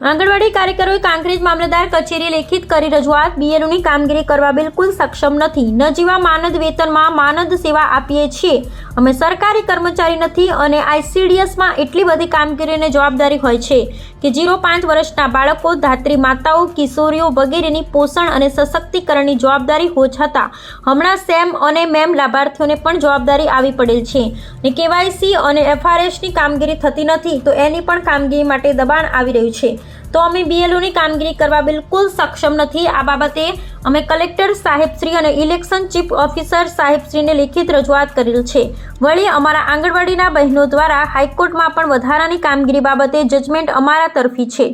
આંગણવાડી કાર્યકરોએ કાંકરેજ મામલતદાર કચેરી લેખિત કરી રજૂઆત. બીએલઓની કામગીરી કરવા બિલકુલ સક્ષમ નથી. નજીવા માનદ વેતનમાં માનદ સેવા આપીએ છીએ. અમે સરકારી કર્મચારી નથી અને આઈસીડીએસમાં એટલી બધી કામગીરીને જવાબદારી હોય છે કે જીરો પાંચ વર્ષના બાળકો, ધાત્રી માતાઓ, કિશોરીઓ વગેરેની પોષણ અને સશક્તિકરણની જવાબદારી હો છતાં હમણાં સેમ અને મેમ લાભાર્થીઓને પણ જવાબદારી આવી પડેલ છે. ને કેવાયસી અને એફઆરએસની કામગીરી થતી નથી તો એની પણ કામગીરી માટે દબાણ આવી રહ્યું છે. તો અમે બીએલઓની કામગીરી કરવા બિલકુલ સક્ષમ નથી. આ બાબતે અમે કલેક્ટર સાહેબશ્રી અને ઇલેક્શન ચીફ ઓફિસર સાહેબશ્રીને લેખિત રજૂઆત કરેલ છે. વળી અમારા આંગણવાડીના બહેનો દ્વારા હાઈકોર્ટમાં પણ વધારાની કામગીરી બાબતે જજમેન્ટ અમારા તરફી છે.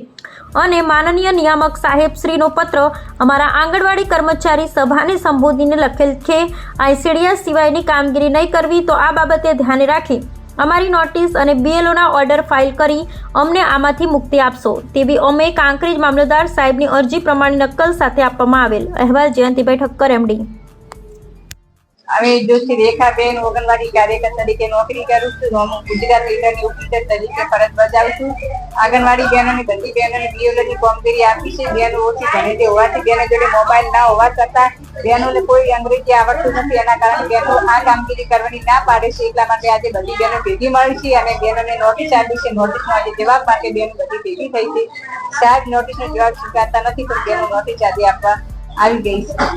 અને માનનીય નિયામક સાહેબશ્રીનો પત્ર અમારા આંગણવાડી કર્મચારી સભાને સંબોધીને લખેલ છે આઈસીડીએસ સિવાયની કામગીરી નહીં કરવી તો આ બાબતે ધ્યાને રાખી અમારી નોટિસ અને બીએલઓના ઓર્ડર ફાઇલ કરી અમને આમાંથી મુક્તિ આપશો. તેવી અમે કાંકરેજ મામલતદાર સાહેબની અરજી પ્રમાણે નકલ સાથે આપવામાં આવેલ. અહેવાલ જયંતિભાઈ ઠક્કર એમડી હવે જોશી રેખાબેન ઓગણવાડી કાર્યકર તરીકે નોકરી કરું છું, હું ગુજરાત લીડરની ઓફિસર તરીકે ફરજ બજાવું છું. આંગણવાડી બહેનોની બધી બહેનોને બીઓલોની કામગીરી આપી છે. બહેનો ઓછી ભણેલી હોવાથી બહેનો જોડે મોબાઈલ ના હોવા છતાં બહેનોને કોઈ અંગ્રેજી આવડતું નથી. એના કારણે બહેનો આ કામગીરી કરવાની ના પાડે છે. એટલા માટે આજે બધી બહેનો ભેગી મળી છે અને બહેનોને નોટિસ આપી છે. નોટિસનો આજે જવાબ માટે બહેનો બધી ભેગી થઈ છે. સાહેબ નોટિસનો જવાબ સ્વીકારતા નથી, પણ બહેનો નોટિસ આજે આપવા આવી ગઈ છે.